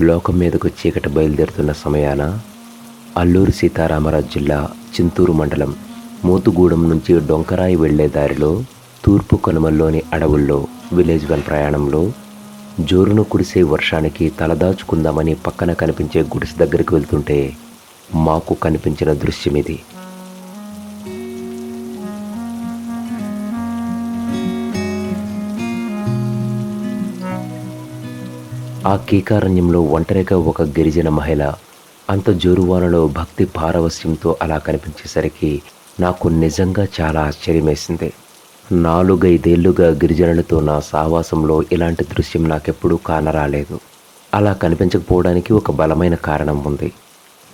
లోకం మీదకు చీకటి బయలుదేరుతున్న సమయాన అల్లూరు సీతారామరాజు జిల్లా చింతూరు మండలం మోతుగూడెం నుంచి డొంకరాయి వెళ్ళే దారిలో తూర్పు కనుమల్లోని అడవుల్లో విలేజ్ వన్ ప్రయాణంలో జోరును కురిసే వర్షానికి తలదాచుకుందామని పక్కన కనిపించే గుడిసె దగ్గరికి వెళ్తుంటే మాకు కనిపించిన దృశ్యం ఇది ఆ కీకారణ్యంలో ఒంటరిగా ఒక గిరిజన మహిళ అంత జోరువానలో భక్తి పారవస్యంతో అలా కనిపించేసరికి నాకు నిజంగా చాలా ఆశ్చర్యమేసింది. నాలుగైదేళ్ళుగా గిరిజనులతో నా సావాసంలో ఇలాంటి దృశ్యం నాకెప్పుడూ కానరాలేదు. అలా కనిపించకపోవడానికి ఒక బలమైన కారణం ఉంది.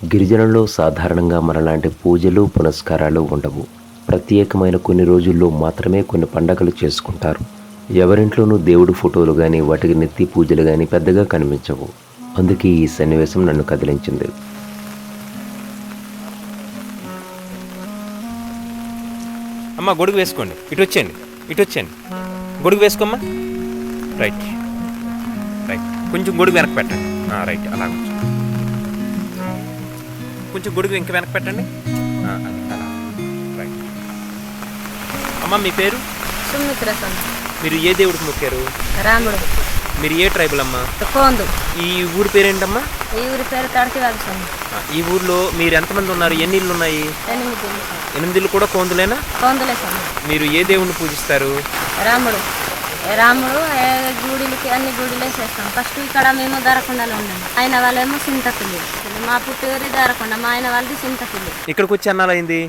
గిరిజనుల్లో సాధారణంగా మనలాంటి పూజలు పునస్కారాలు ఉండవు. ప్రత్యేకమైన కొన్ని రోజుల్లో మాత్రమే కొన్ని పండగలు చేసుకుంటారు. ఎవరింట్లోనూ దేవుడు ఫోటోలు కానీ వాటికి నెత్తి పూజలు కానీ పెద్దగా కనిపించవు. అందుకే ఈ సన్నివేశం నన్ను కదిలించింది. అమ్మ గొడుగు వేసుకోండి. ఇటు వచ్చేయండి. ఇటు వచ్చేయండి. గొడుగు వేసుకోమ్మా. రైట్. రైట్. కొంచెం గొడుగు వెనక్కి పెట్టండి. ఆ, రైట్. అలా ఉంచు. కొంచెం గొడుగు ఇంక వెనక్కి పెట్టండి. అలా. రైట్. అమ్మ మీ పేరు? సుమిత్ర మీరు ఏ దేవుడికి మొక్కారు? రాముడు. మీరు ఏ ట్రైబల్ అమ్మా? కోందు. ఈ ఊరి పేరేంటమ్మా? ఈ ఊరి పేరు స్వామి ఆ, ఈ ఊర్లో మీరు ఎంతమంది ఉన్నారు? ఎన్ని ఇళ్ళు. ఉన్నాయి ఎనిమిది ఇల్లు. కూడా కోందులేనా? కోందులే స్వామి. మీరు ఏ దేవుణ్ణి పూజిస్తారు? రాముడు. రాముడు ఏ గుడిలకి అన్ని గుడిలే చేస్తాం. ఫస్ట్ ఇక్కడ మేము దరకొండలో ఉన్నాం. ఆయన వాళ్ళేమో సింతపిల్లి మా పుట్టూరి దరకొండ మా ఆయన వాళ్ళది సింతపిల్లి ఇక్కడికి వచ్చి అన్నాలైంది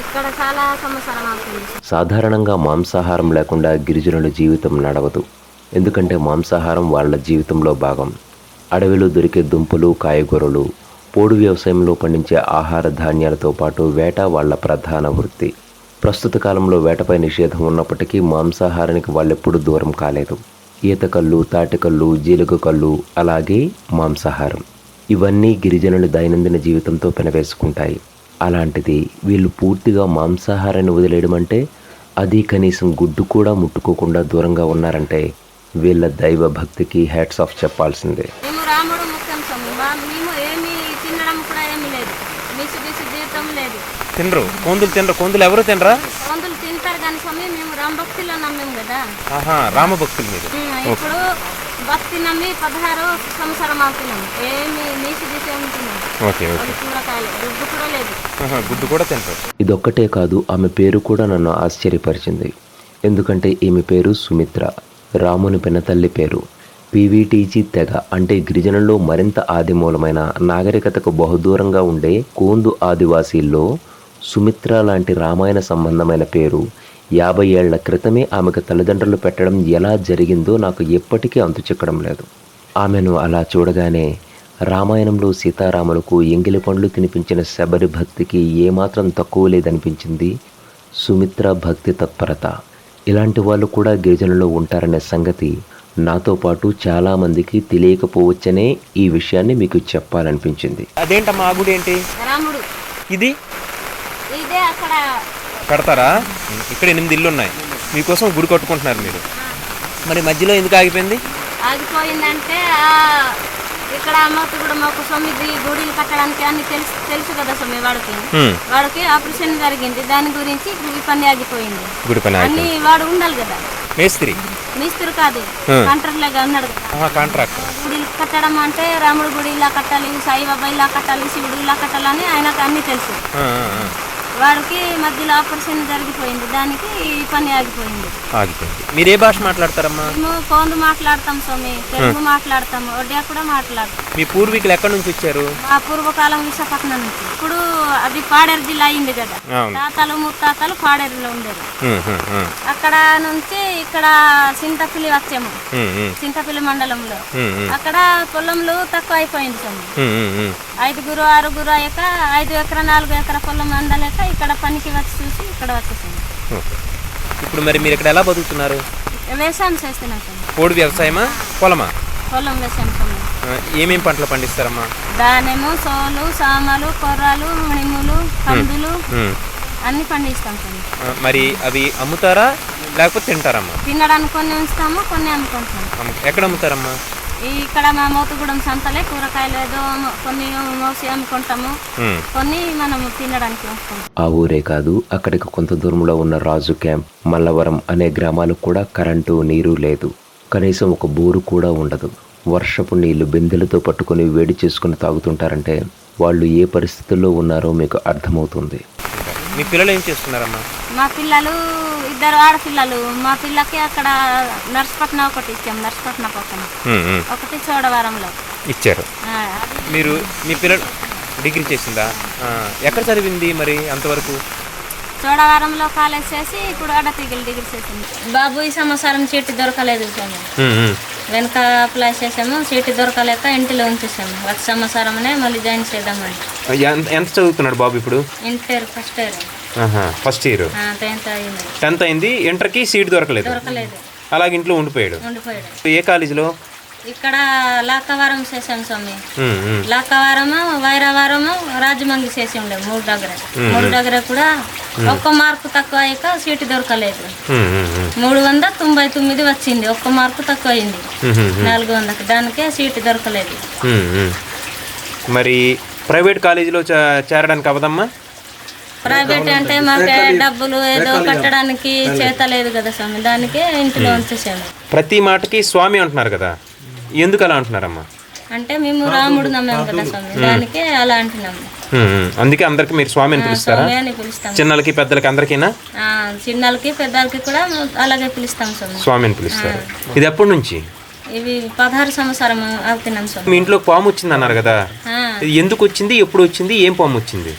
ఇక్కడ చాలా సంవత్సరం అవుతుంది సాధారణంగా మాంసాహారం లేకుండా గిరిజనుల జీవితం నడవదు. ఎందుకంటే మాంసాహారం వాళ్ళ జీవితంలో భాగం. అడవిలో దొరికే దుంపలు కాయగూరలు పోడు వ్యవసాయంలో పండించే ఆహార ధాన్యాలతో పాటు వేట వాళ్ళ ప్రధాన వృత్తి. ప్రస్తుత కాలంలో వేటపై నిషేధం ఉన్నప్పటికీ మాంసాహారానికి వాళ్ళెప్పుడూ దూరం కాలేదు. ఈతకల్లు తాటికల్లు జీలుగ కళ్ళు అలాగే మాంసాహారం. ఇవన్నీ గిరిజనుల దైనందిన జీవితంతో పెనవేసుకుంటాయి. అలాంటిది వీళ్ళు పూర్తిగా మాంసాహారాన్ని వదిలేయడం అంటే అది కనీసం గుడ్డు కూడా ముట్టుకోకుండా దూరంగా ఉన్నారంటే వీళ్ళ దైవ భక్తికి హ్యాట్స్ ఆఫ్ చెప్పాల్సిందే. మేము రాముడు ముఖ్యం స్వామి. మా మేము ఏమి తినడం కూడా ఏమీ లేదు. బిసి బిసి జీవితం లేదు. తినరు. కోందులు తినరు. కోందులు ఎవరు తినరా? కోందులు తింటారు కానీ స్వామి మేము రామ్ భక్తిలో నమ్మాము కదా. ఆహా రామభక్తులు మీరు ఇప్పుడు భక్తి నమ్మి పదహారు సంవత్సరం అవుతున్నాం. ఏమి నీసి ఓకే ఓకే. కూడా లేదు. గుడ్డు కూడా ఇదొక్కటే కాదు ఆమె పేరు కూడా నన్ను ఆశ్చర్యపరిచింది. ఎందుకంటే ఈమె పేరు సుమిత్ర రాముని పినతల్లి పేరు. పీవీటీజీ తెగ అంటే గిరిజనుల్లో మరింత ఆదిమూలమైన నాగరికతకు బహుదూరంగా ఉండే కోందు ఆదివాసీల్లో సుమిత్ర లాంటి రామాయణ సంబంధమైన పేరు యాభై ఏళ్ళ క్రితమే ఆమెకు తల్లిదండ్రులు పెట్టడం ఎలా జరిగిందో నాకు ఎప్పటికీ అంతు చిక్కడం లేదు. ఆమెను అలా చూడగానే రామాయణంలో సీతారాములకు ఎంగిలి పండ్లు తినిపించిన శబరి భక్తికి ఏమాత్రం తక్కువ లేదనిపించింది? సుమిత్ర భక్తి తత్పరత. ఇలాంటి వాళ్ళు కూడా గిరిజనుల్లో ఉంటారనే సంగతి నాతో పాటు చాలామందికి తెలియకపోవచ్చనే ఈ విషయాన్ని మీకు చెప్పాలనిపించింది. అదేంటమ్మా గుడి ఏంటి? ఇది? ఇదే అక్కడ కడతారా? ఇక్కడ ఎనిమిది ఇల్లు ఉన్నాయి. మీకోసం గుడి కట్టుకుంటున్నారు మీరు. మరి మధ్యలో ఎందుకు ఆగిపోయింది? ఆగిపోయిందంటే ఆ, ఇక్కడ అమ్మకి కూడా మాకు సొమ్మిది గుడిలు కట్టడానికి అన్ని తెలుసు తెలుసు కదా సొమ్మి వాడికి. వాడికి ఆపరేషన్ జరిగింది. దాని గురించి ఈ పని ఆగిపోయింది. గుడి పని అన్ని వాడు ఉండాలి కదా. మేస్త్రి? మిస్త్రి కాదు. కాంట్రాక్ట్ ఉన్నాడు కదా. ఆహా, కాంట్రాక్టర్ గుడిలు కట్టడం అంటే రాముడు గుడి ఇలా కట్టాలి సాయిబాబా ఇలా కట్టాలి శివుడు ఇలా కట్టాలని ఆయనకు అన్ని తెలుసు. వాడికి మధ్యలో ఆపరేషన్ జరిగిపోయింది. దానికి ఈ పని ఆగిపోయింది. ఆగిపోయింది. మీరు ఏ భాష మాట్లాడతారమ్మా? మేము కోందు మాట్లాడతాం స్వామి తెలుగు మాట్లాడతాం ఒడియా కూడా మాట్లాడతాం. మీ పూర్వీకులు ఎక్కడి నుంచి వచ్చారు? మా పూర్వకాలం విశాఖపట్నం నుంచి. ఇప్పుడు అది పాడేరు జిల్లా అయింది కదా. తాతలు ముత్తాతలు పాడేరులో ఉండేది. అక్కడ నుంచి ఇక్కడ చింతపిల్లి వచ్చాము. చింతపిల్లి మండలంలో. అక్కడ పొలంలో తక్కువ అయిపోయింది స్వామి. ఐదుగురు ఆరుగురు అయ్యాక ఐదు ఎకరా నాలుగు ఎకరా పొలం మండలేక ఇక్కడ పనికి వచ్చి చూసి ఇక్కడ వచ్చేసాము. ఇప్పుడు మరి మీరు ఇక్కడ ఎలా బతుకుతున్నారు? వ్యవసాయం చేస్తున్నాం స్వామి. పోడు వ్యవసాయమా పొలమా? పొలం వ్యవసాయం స్వామి ఆ, ఏమేం పంటలు పండిస్తారమ్మా? దానిమ్మ సోలు సామలు కొర్రలు మినుములు కందులు. అన్ని పండిస్తాం మరి అవి అమ్ముతారా లేకపోతే తింటారమ్మా? తినడానికి కొన్ని ఉంచుతాము కొన్ని అమ్ముకుంటాము అమ్ము- ఎక్కడ అమ్ముతారమ్మా? ఇక్కడ మా మోతుగూడెం సంతలే కూరగాయలు ఏదో కొన్ని మోసి అమ్ముకుంటాము. కొన్ని మనము తినడానికి వస్తాం. ఆ ఊరే కాదు అక్కడికి కొంత దూరంలో ఉన్న రాజు క్యాంప్ మల్లవరం అనే గ్రామాలకు కూడా కరెంటు నీరు లేదు. కనీసం ఒక బోరు కూడా ఉండదు. వర్షపు నీళ్ళు బిందెలతో పట్టుకొని వేడి చేసుకుని తాగుతుంటారంటే వాళ్ళు ఏ పరిస్థితుల్లో ఉన్నారో మీకు అర్థమవుతుంది. మీ పిల్లలు ఏం చేస్తున్నారమ్మా? మా పిల్లలు ఇద్దరు ఆడపిల్లలు. మా పిల్లకి అక్కడ నర్సపట్నం ఒకటి ఇచ్చాం నర్సపట్నం పక్కన. ఒకటి చోడవరంలో. ఇచ్చారు. మీరు మీ పిల్లలు డిగ్రీ చేసిందా? ఎక్కడ చదివింది మరి అంతవరకు? చోడవరంలో కాలేజ్ చేసి ఇప్పుడు అడతిగిలి డిగ్రీ చేసింది. బాబు ఈ సంవత్సరం సీటు దొరకలేదు ఉమ్. వెనక అప్లై చేసాము సీటు దొరకలేక ఇంటిలో ఉంచేసాము. గత సంవత్సరమనే మళ్ళీ జాయిన్ చేద్దామని. ఎంత ఎంత చదువుతున్నాడు బాబు ఇప్పుడు? Inter first year first year tenth అయింది. టెన్త్ అయింది ఇంటర్కి సీట్ దొరకలేదు. దొరకలేదు. అలాగే ఇంట్లో ఉండిపోయాడు. ఉండిపోయాడు. ఏ కాలేజీలో? ఇక్కడ లాకవరం చేసాం స్వామి. లాకవరము వైరవరము రాజమండ్రి చేసి ఉండే మూడు దగ్గర. మూడు దగ్గర కూడా ఒక్క మార్కు తక్కువ అయ్యాక సీటు దొరకలేదు. మూడు వందల తొంభై తొమ్మిది వచ్చింది. ఒక్క మార్కు తక్కువ అయింది నాలుగు వందకి దానికే సీటు దొరకలేదు. మరి ప్రైవేట్ కాలేజీలో చేరడానికి అవదమ్మా ప్రైవేట్ అంటే మాకు డబ్బులు ఏదో కట్టడానికి చేత లేదు కదా స్వామి. దానికే ఇంటిలో ఉంచేసాము ప్రతి మాటకి స్వామి అంటున్నారు కదా. ఎందుకు అలా అంటున్నారమ్మా? అంటే మేము రాముడు నమ్మాము కదా స్వామి. దానికే అలా అంటున్నాము ఉమ్. అందుకే అందరికి మీరు స్వామి అని పిలుస్తారా? చిన్నలకి పెద్దలకి అందరికీనా? ఆ, చిన్నలకి పెద్దలకి కూడా అలాగే పిలుస్తాం స్వామి. స్వామి అని పిలుస్తారు. ఇది ఎప్పటి నుంచి? ఇవి పదహారు సంవత్సరం అవుతున్నాం స్వామి. మీ ఇంట్లో పాము వచ్చింది అన్నారు కదా. ఆ, ఇది ఎందుకు వచ్చింది? ఎప్పుడు వచ్చింది? ఏం పాము వచ్చింది?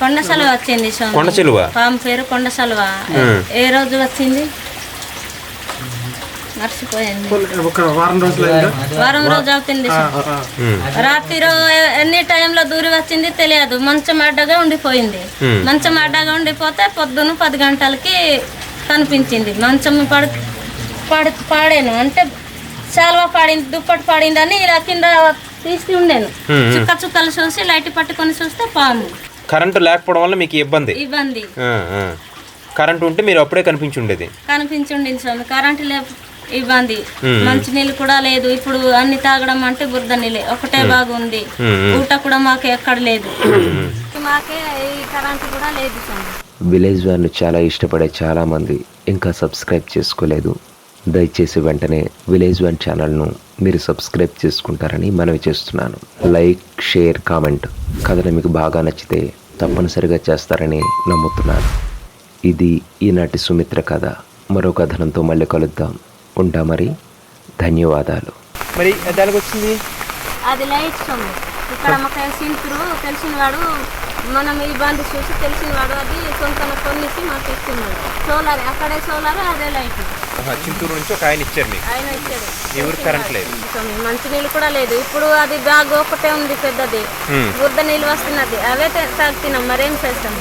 కొండ సలువ వచ్చింది స్వామి. కొండ చెలువ పాము పేరు కొండ సలువ. ఏ రోజు వచ్చింది? మర్చిపోయింది వారం రోజులైందా వారం రోజు అవుతుంది. స్వామి. రాత్రి ఎన్ని టైంలో దూరి వచ్చింది తెలియదు. మంచం అడ్డగా ఉండిపోయింది. మంచం అడ్డగా ఉండిపోతే పొద్దున పది గంటలకి కనిపించింది. మంచం పడి పడి పాడాను. అంటే శాల్వా పాడింది దుప్పటి పాడిందని ఇలా కింద తీసి ఉండేను. చుక్క చుక్కలు చూసి లైట్ పట్టుకొని చూస్తే పాము. కరెంటు లేకపోవడం వల్ల మీకు ఇబ్బంది? ఇబ్బంది. ఆ, ఆ. కరెంటు ఉంటే మీరు అప్పుడే కనిపించి ఉండేది. కనిపించుండింది స్వామి. కరెంటు లే ఇబ్బంది Hmm. మంచి నీళ్ళు కూడా లేదు. ఇప్పుడు అన్ని తాగడం అంటే బురద నీళ్ళే. ఒకటే బాగుంది. ఊట కూడా మాకు ఎక్కడ లేదు. మాకే ఈ కరెంటు కూడా లేదు విలేజ్ వ్యాన్ను చాలా ఇష్టపడే చాలామంది ఇంకా సబ్స్క్రైబ్ చేసుకోలేదు. దయచేసి వెంటనే విలేజ్ వ్యాన్ ఛానల్ను మీరు సబ్స్క్రైబ్ చేసుకుంటారని మనవి చేస్తున్నాను. లైక్ షేర్ కామెంట్ కథలు మీకు బాగా నచ్చితే తప్పనిసరిగా చేస్తారని నమ్ముతున్నాను. ఇది ఈనాటి సుమిత్ర కథ. మరో కథనంతో మళ్ళీ కలుద్దాం. ఉంటా మరి. ధన్యవాదాలు. మరి దానికి వచ్చింది అది లైట్ ఇక్కడ మాకు తెలిసిన వాడు మనం ఈ బండి చూసి తెలిసిన వాడు అది సొంత కొన్నిసి మాకు ఇస్తున్నాడు. సోలార్ అక్కడే సోలార్ అదే లైట్. చింతూరు నుంచి ఒక ఆయన ఇచ్చారు మీకు. ఆయన ఊరికి కరెంట్ లేదు. మంచి నీళ్ళు కూడా లేదు. ఇప్పుడు అది బ్యాగ్ ఒకటే ఉంది పెద్దది. బురద నీళ్ళు వస్తున్నది. అవే తాగుతున్నాం. మరేం చేస్తాం?